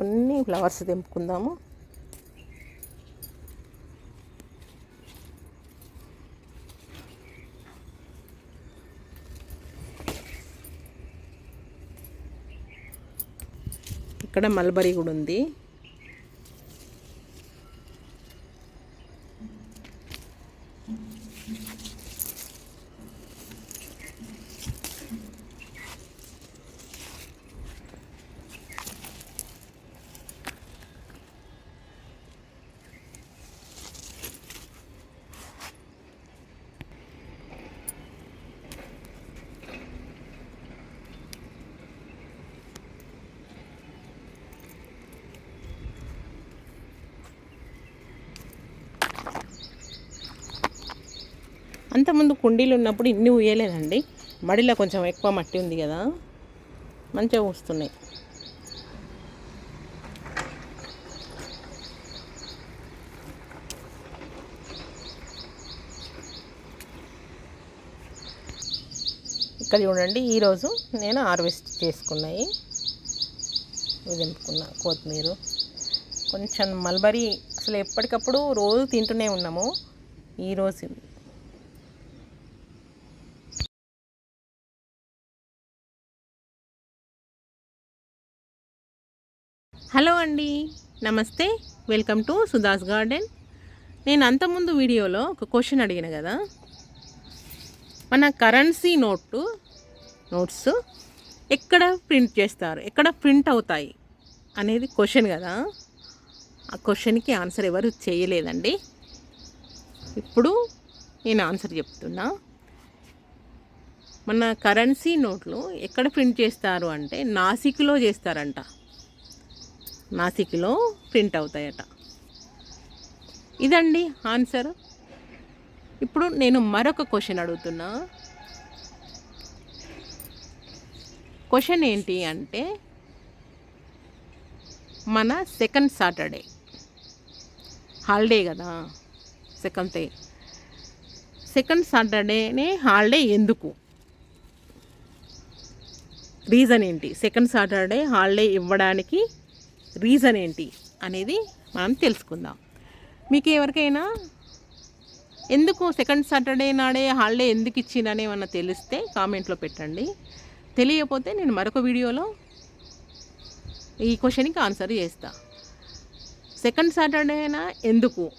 కొన్ని ఫ్లవర్స్ తెంపుకుందాము. ఇక్కడ మల్బరీ కూడా ఉంది. అంతకుముందు కుండీలు ఉన్నప్పుడు ఇన్ని ఉయ్యలేదండి. మడిలో కొంచెం ఎక్కువ మట్టి ఉంది కదా. మంచిగా వస్తున్నాయి ఇక్కడ చూడండి ఈరోజు నేను హార్వెస్ట్ చేసుకున్నాయి. ఇది కొత్తిమీర. కొంచెం మల్బరీ అసలు ఎప్పటికప్పుడు రోజు తింటూనే ఉన్నాము. ఈరోజు నమస్తే వెల్కమ్ టు సుధాస్ గార్డెన్. నేను అంతకుముందు వీడియోలో ఒక క్వశ్చన్ అడిగిన కదా? మన కరెన్సీ నోటు నోట్స్ ఎక్కడ ప్రింట్ చేస్తారు? ఎక్కడ ప్రింట్ అవుతాయి? అనేది క్వశ్చన్ కదా? ఆ క్వశ్చన్కి ఆన్సర్ ఎవరు చేయలేదండి. ఇప్పుడు నేను ఆన్సర్ చెప్తున్నా. మన కరెన్సీ నోట్లు ఎక్కడ ప్రింట్ చేస్తారు అంటే నాసిక్లో చేస్తారంట. నాసిక్లో ప్రింట్ అవుతాయట. ఇదండి ఆన్సర్. ఇప్పుడు నేను మరొక క్వశ్చన్ అడుగుతున్నా. క్వశ్చన్ ఏంటి అంటే మన సెకండ్ సాటర్డే. హాలిడే కదా సెకండ్ డే. సెకండ్ సాటర్డేనే హాలిడే ఎందుకు? రీజన్ ఏంటి? సెకండ్ సాటర్డే హాలిడే ఇవ్వడానికి రీజన్ ఏంటి అనేది మనం తెలుసుకుందాం. మీకు ఎవరికైనా ఎందుకు సెకండ్ సాటర్డే నాడే హాలిడే ఎందుకు ఇచ్చిందని ఏమన్నా తెలిస్తే కామెంట్లో పెట్టండి. తెలియకపోతే నేను మరొక వీడియోలో ఈ క్వశ్చన్కి ఆన్సర్ చేస్తా. సెకండ్ సాటర్డే అయినా ఎందుకు?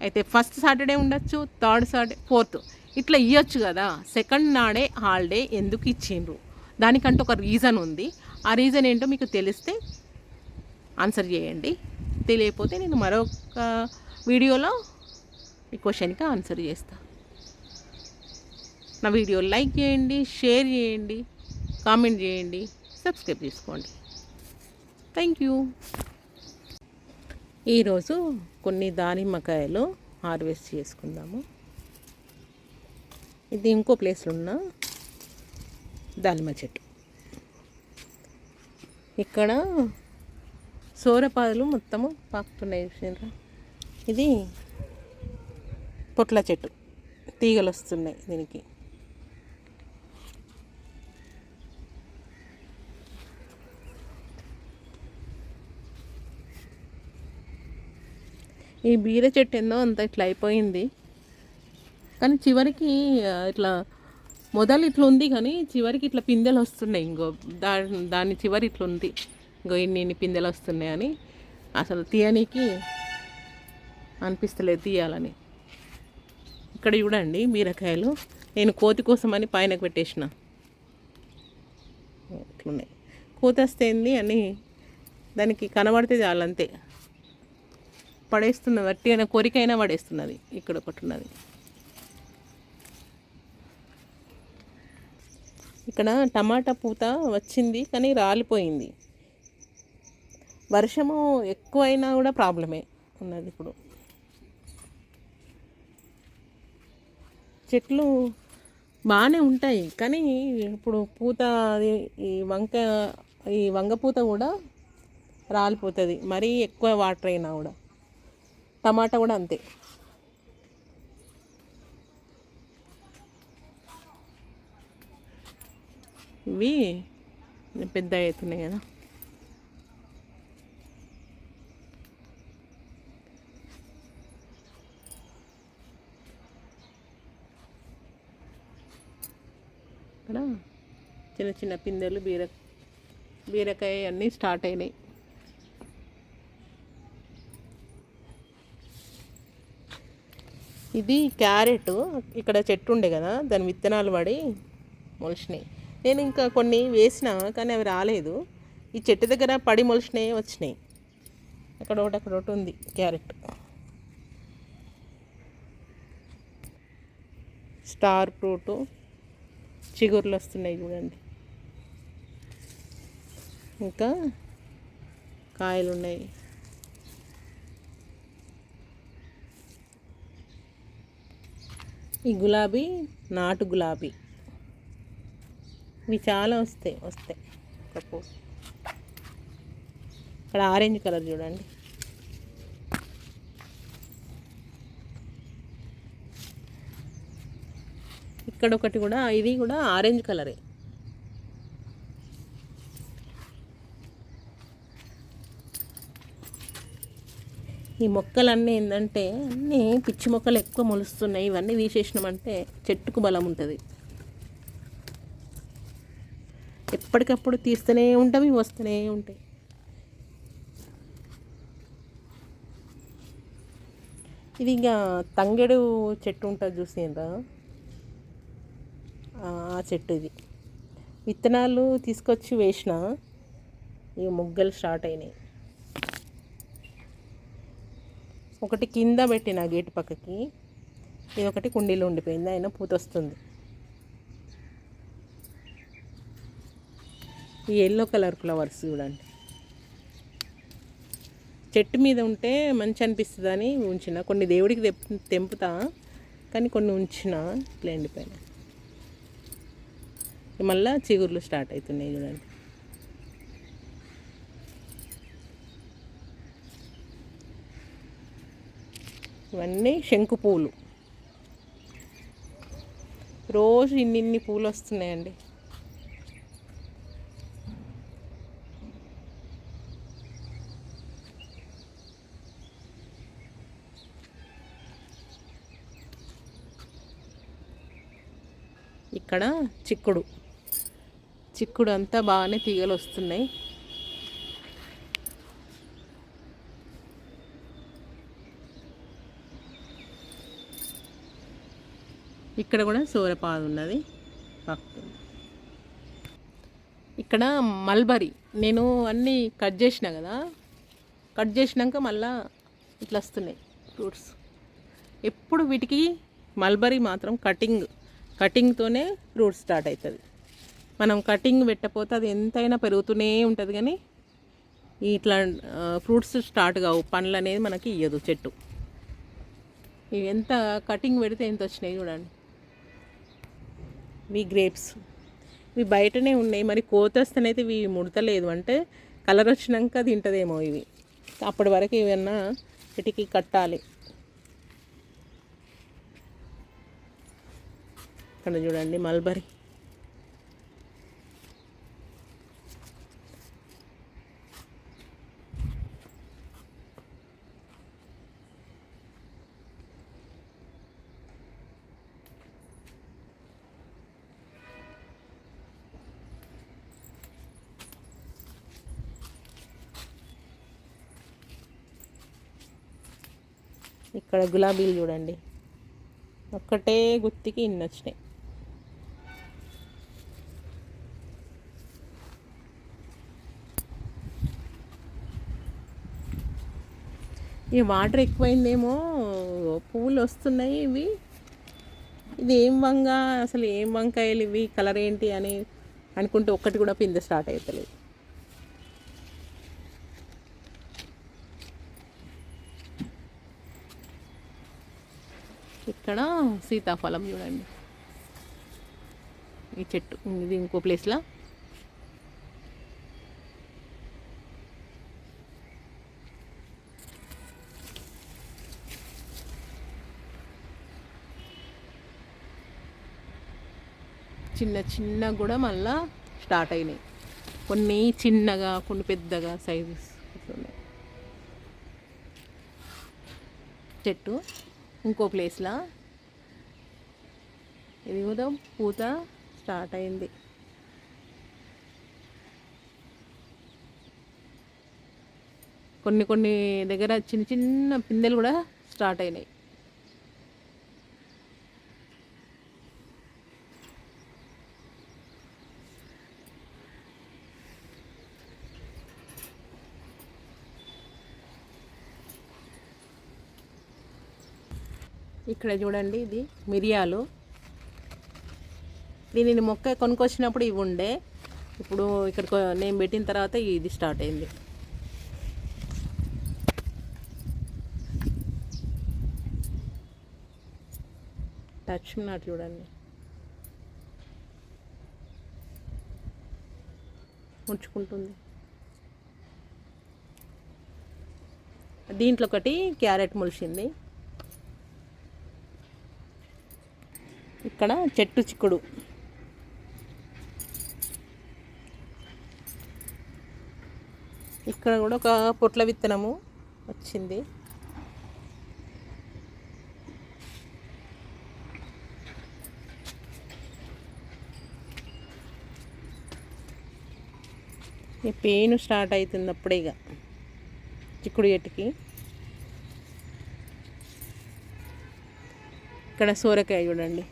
అయితే ఫస్ట్ సాటర్డే ఉండొచ్చు థర్డ్ సాటర్డే ఫోర్త్. ఇట్లా ఇవ్వచ్చు కదా. సెకండ్ నాడే హాలిడే ఎందుకు ఇచ్చిండ్రు? దానికంటే ఒక రీజన్ ఉంది. ఆ రీజన్ ఏంటో మీకు తెలిస్తే ఆన్సర్ చేయండి. తెలియకపోతే నేను మరొక వీడియోలో ఈ క్వశ్చన్కి ఆన్సర్ చేస్తాను నా వీడియో లైక్ చేయండి షేర్ చేయండి కామెంట్ చేయండి సబ్స్క్రైబ్ చేసుకోండి. Thank you. ఈరోజు కొన్ని దానిమ్మకాయలు హార్వెస్ట్ చేసుకుందాము. ఇది ఇంకో ప్లేస్లో ఉన్న దానిమ్మ చెట్టు. ఇక్కడ సోరపాదులు మొత్తము పాకుతున్నాయి చూసినరా? ఇది పొట్ల చెట్టు. తీగలు వస్తున్నాయి దీనికి. ఈ బీర చెట్టు ఏందో అంత ఇట్లా అయిపోయింది. కానీ చివరికి ఇట్లా మొదలు ఇట్లా ఉంది కానీ చివరికి ఇట్లా పిందెలు వస్తున్నాయి ఇంకో దా దాని చివరి ఇట్లా ఉంది ఇన్ని ఇన్ని పిందెలు వస్తున్నాయని అసలు తీయనీకి అనిపిస్తలేదు తీయాలని. ఇక్కడ చూడండి బీరకాయలు. నేను కోతి కోసమని పైనకు పెట్టేసిన. ఇట్లున్నాయి కోతి వస్తే ఏంది అని దానికి కనబడితే చాలంతే పడేస్తున్నది అయినా కోరికైనా పడేస్తున్నది. ఇక్కడ ఒకటి ఉన్నది. ఇక్కడ టమాటా పూత వచ్చింది కానీ రాలిపోయింది. వర్షము ఎక్కువైనా కూడా ప్రాబ్లమే ఉన్నది ఇప్పుడు. చెట్లు బాగానే ఉంటాయి కానీ ఇప్పుడు పూత అది ఈ వంక ఈ వంగ పూత కూడా రాలిపోతుంది. మరీ ఎక్కువ వాటర్ అయినా కూడా. టమాటా కూడా అంతే. ఇవి పెద్ద అవుతున్నాయి కదా. ఇక్కడ చిన్న చిన్న పిందెలు బీర బీరకాయ అన్నీ స్టార్ట్ అయినాయి. ఇది క్యారెట్. ఇక్కడ చెట్టు ఉండే కదా దాని విత్తనాలు పడి మొలిచినాయి. నేను ఇంకా కొన్ని వేసిన కానీ అవి రాలేదు. ఈ చెట్టు దగ్గర పడి మొలిచినాయి వచ్చినాయి. అక్కడ ఒకటి అక్కడ ఒకటి ఉంది క్యారెట్. Star fruit. చిగుర్లు వస్తున్నాయి చూడండి. ఇంకా కాయలు ఉన్నాయి. ఈ గులాబీ నాటు గులాబీ. ఇవి చాలా వస్తాయి వస్తాయి. ఒక పూ ఇక్కడ ఆరెంజ్ కలర్ చూడండి. ఇక్కడ ఒకటి కూడా ఇది కూడా ఆరెంజ్ కలరే. ఈ మొక్కలన్నీ ఏంటంటే అన్నీ పిచ్చి మొక్కలు ఎక్కువ మొలుస్తున్నాయి ఇవన్నీ తీసేసినామంటే చెట్టుకు బలం ఉంటుంది. ఎప్పటికప్పుడు తీస్తూనే ఉంటాం ఇవి వస్తూనే ఉంటాయి. ఇది ఇంకా తంగెడు చెట్టు ఉంటుంది చూసిండ్రా ఆ చెట్టు ఇది. విత్తనాలు తీసుకొచ్చి వేసిన ఇక మొగ్గలు స్టార్ట్ అయినాయి. ఒకటి కింద పెట్టిన గేటు పక్కకి ఇది ఒకటి కుండీలో ఉండిపోయింది అయినా పూత వస్తుంది. ఈ ఎల్లో కలర్ ఫ్లవర్స్ చూడండి. చెట్టు మీద ఉంటే మంచి అనిపిస్తుంది అని ఉంచిన. కొన్ని దేవుడికి తెంపుతా కానీ కొన్ని ఉంచిన ఇట్లా ఎండిపోయినా మళ్ళీ చిగుర్లు స్టార్ట్ అవుతున్నాయి చూడండి. ఇవన్నీ శంకు పూలు. రోజు ఇన్ని ఇన్ని పూలు వస్తున్నాయండి. ఇక్కడ చిక్కుడు. చిక్కుడు అంతా బాగానే తీగలు వస్తున్నాయి ఇక్కడ కూడా సూరపాదు ఉన్నది. ఇక్కడ మల్బరీ. నేను అన్నీ కట్ చేసిన కదా కట్ చేసినాక మళ్ళా ఇట్లా వస్తున్నాయి ఫ్రూట్స్. ఎప్పుడు వీటికి మల్బరీ మాత్రం కటింగ్ కటింగ్తోనే ఫ్రూట్స్ స్టార్ట్ అవుతుంది. మనం కటింగ్ పెట్టకపోతే అది ఎంతైనా పెరుగుతూనే ఉంటుంది కానీ ఇట్లా ఫ్రూట్స్ స్టార్ట్ కావు. పండ్లు అనేది మనకి ఇయ్యదు చెట్టు. ఇవి ఎంత కటింగ్ పెడితే ఎంత వచ్చినాయి చూడండి. ఇవి గ్రేప్స్. ఇవి బయటనే ఉన్నాయి. మరి కోతస్తనైతే ఇవి ముడతలేదు. అంటే కలర్ వచ్చినాక తింటదేమో ఇవి. అప్పటి వరకు ఏమన్నా వీటికి కట్టాలి. ఇక్కడ చూడండి మల్బరీ. ఇక్కడ గులాబీలు చూడండి. ఒక్కటే గుత్తికి ఇన్ని వచ్చినాయి. ఈ వాటర్ ఎక్కువైందేమో పువ్వులు వస్తున్నాయి ఇవి. ఇది ఏం వంగ? అసలు ఏం వంకాయలు ఇవి? కలర్ ఏంటి అని అనుకుంటే ఒక్కటి కూడా పింద స్టార్ట్ అవుతలేదు ఇక్కడ సీతాఫలం చూడండి. ఈ చెట్టు ఇది ఇంకో ప్లేస్లో చిన్న చిన్న కూడా మళ్ళా స్టార్ట్ అయినాయి. కొన్ని చిన్నగా కొన్ని పెద్దగా సైజెస్ చెట్టు ఇంకో ప్లేస్లో ఇది కూడా పూత స్టార్ట్ అయింది. కొన్ని కొన్ని దగ్గర చిన్న చిన్న పిందెలు కూడా స్టార్ట్ అయినాయి. ఇక్కడ చూడండి ఇది మిరియాలు. దీనిని మొక్క కొనుక్కొచ్చినప్పుడు ఇవి ఉండే. ఇప్పుడు ఇక్కడ నేను పెట్టిన తర్వాత ఇది స్టార్ట్ అయింది. టచ్ నాట్ చూడండి. ముంచుకుంటుంది. దీంట్లో ఒకటి క్యారెట్ మొలిచింది ఇక్కడ చెట్టు చిక్కుడు. ఇక్కడ కూడా ఒక పొట్ల విత్తనము వచ్చింది. ఈ పెయిన్ స్టార్ట్ అవుతుంది అప్పుడే ఇక చిక్కుడు చెట్టుకి. ఇక్కడ సోరకాయ చూడండి.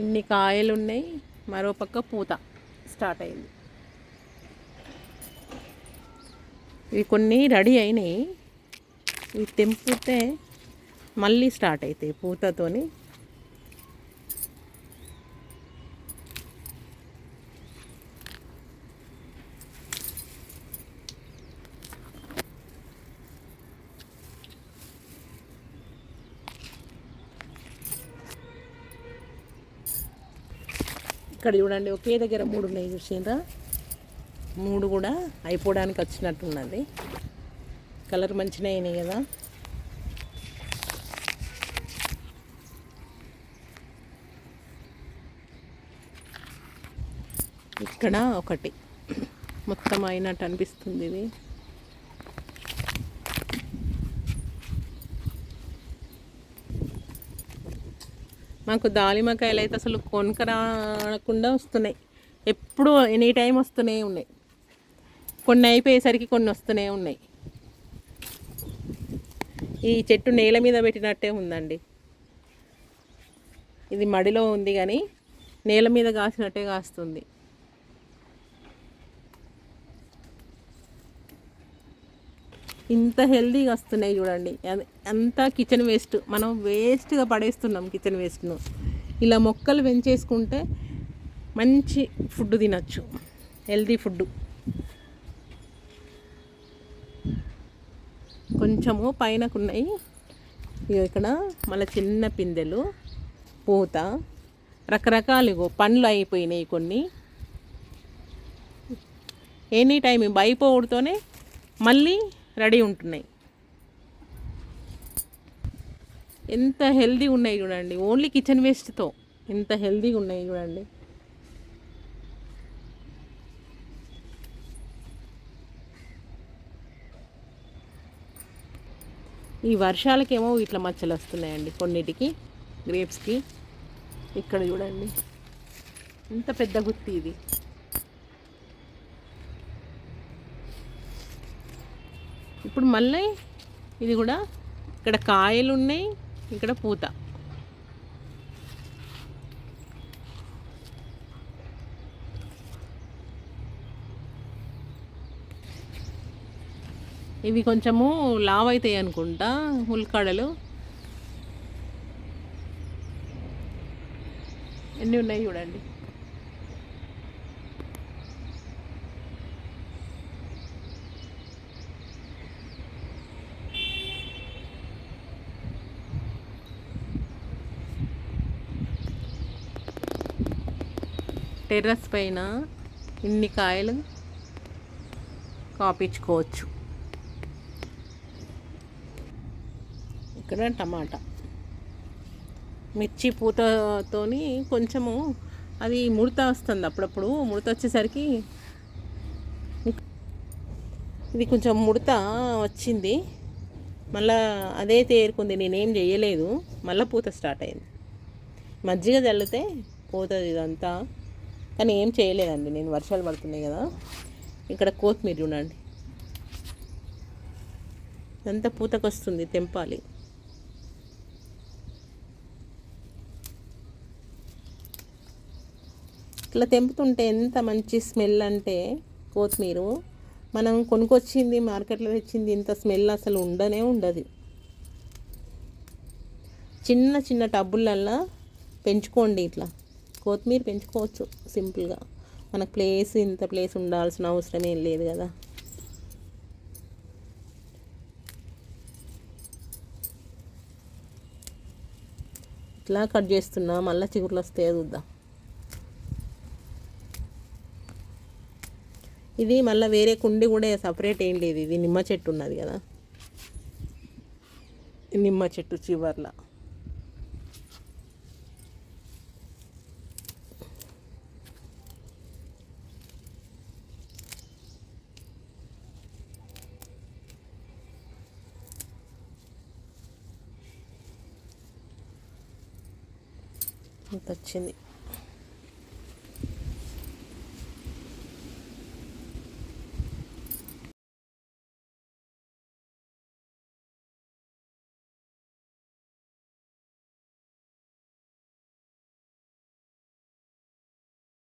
ఇన్ని కాయలు ఉన్నాయి మరో పక్క పూత స్టార్ట్ అయింది. ఇవి కొన్ని రెడీ అయినాయి. ఇవి తెంపితే మళ్ళీ స్టార్ట్ అవుతాయి పూతతోని. ఇక్కడ చూడండి ఒకే దగ్గర మూడు ఉన్నాయి చూసిండ్రా మూడు కూడా అయిపోవడానికి వచ్చినట్టున్నది కలర్ మంచిగా అయినాయి కదా? ఇక్కడ ఒకటి. మొత్తం అయినట్టు అనిపిస్తుంది ఇది. మాకు దాలిమకాయలు అయితే అసలు కొనుక రాకుండా వస్తున్నాయి. ఎప్పుడు ఎనీ టైం వస్తూనే ఉన్నాయి. కొన్ని అయిపోయేసరికి కొన్ని వస్తూనే ఉన్నాయి. ఈ చెట్టు నేల మీద పెట్టినట్టే ఉందండి. ఇది మడిలో ఉంది కానీ నేల మీద కాసినట్టే కాస్తుంది. ఇంత హెల్దీగా వస్తున్నాయి చూడండి. అంతా కిచెన్ వేస్ట్. మనం వేస్ట్గా పడేస్తున్నాం కిచెన్ వేస్ట్ను. ఇలా మొక్కలు పెంచేసుకుంటే మంచి ఫుడ్ తినచ్చు. హెల్దీ ఫుడ్ కొంచెము పైనకున్నాయి. ఇక్కడ మళ్ళీ చిన్న పిందెలు పూత రకరకాలుగో పండ్లు అయిపోయినాయి కొన్ని. ఎనీ టైం అయిపోవడంతోనే మళ్ళీ రెడీ ఉంటున్నాయి. ఎంత హెల్దీగా ఉన్నాయి చూడండి. ఓన్లీ కిచెన్ వేస్ట్తో ఎంత హెల్దీగా ఉన్నాయి చూడండి. ఈ వర్షాలకేమో ఇట్లా మచ్చలు వస్తున్నాయండి కొన్నిటికి గ్రేప్స్కి. ఇక్కడ చూడండి. ఎంత పెద్ద గుత్తి ఇది. ఇప్పుడు మళ్ళీ ఇది కూడా ఇక్కడ కాయలు ఉన్నాయి ఇక్కడ పూత. ఇవి కొంచెము లావ్ అవుతాయి అనుకుంటా ఉల్కాడలు ఎన్ని ఉన్నాయి చూడండి. టెర్రస్ పైన ఇన్ని కాయలు కాపించుకోవచ్చు. ఇక్కడ టమాటా. మిర్చి పూతతోని కొంచెము అది ముడత వస్తుంది అప్పుడప్పుడు ముడత వచ్చేసరికి ఇది కొంచెం ముడత వచ్చింది. మళ్ళా అదే తేరుకుంది నేనేం చేయలేదు మళ్ళీ పూత స్టార్ట్ అయింది. మజ్జిగ చల్లితే పోతుంది ఇదంతా. కానీ ఏం చేయలేదండి. నేను వర్షాలు పడుతున్నాయి కదా. ఇక్కడ కొత్తిమీర చూడండి. ఇదంతా పూతకొస్తుంది తెంపాలి. ఇట్లా తెంపుతుంటే ఎంత మంచి స్మెల్ అంటే కొత్తిమీర. మనం కొనుక్కొచ్చింది మార్కెట్లో తెచ్చింది ఇంత స్మెల్ అసలు ఉండనే ఉండదు. చిన్న చిన్న టబ్బులల్లో పెంచుకోండి ఇట్లా. కొత్తిమీర పెంచుకోవచ్చు సింపుల్గా. మనకు ప్లేస్ ఇంత ప్లేస్ ఉండాల్సిన అవసరం ఏం లేదు కదా. ఇట్లా కట్ చేస్తున్నా మళ్ళీ చిగురులు వస్తాయో చూద్దాం. ఇది మళ్ళీ వేరే కుండి కూడా సపరేట్ ఏం లేదు ఇది నిమ్మ చెట్టు ఉన్నది కదా. నిమ్మ చెట్టు చివర్లా. ఇంత వచ్చింది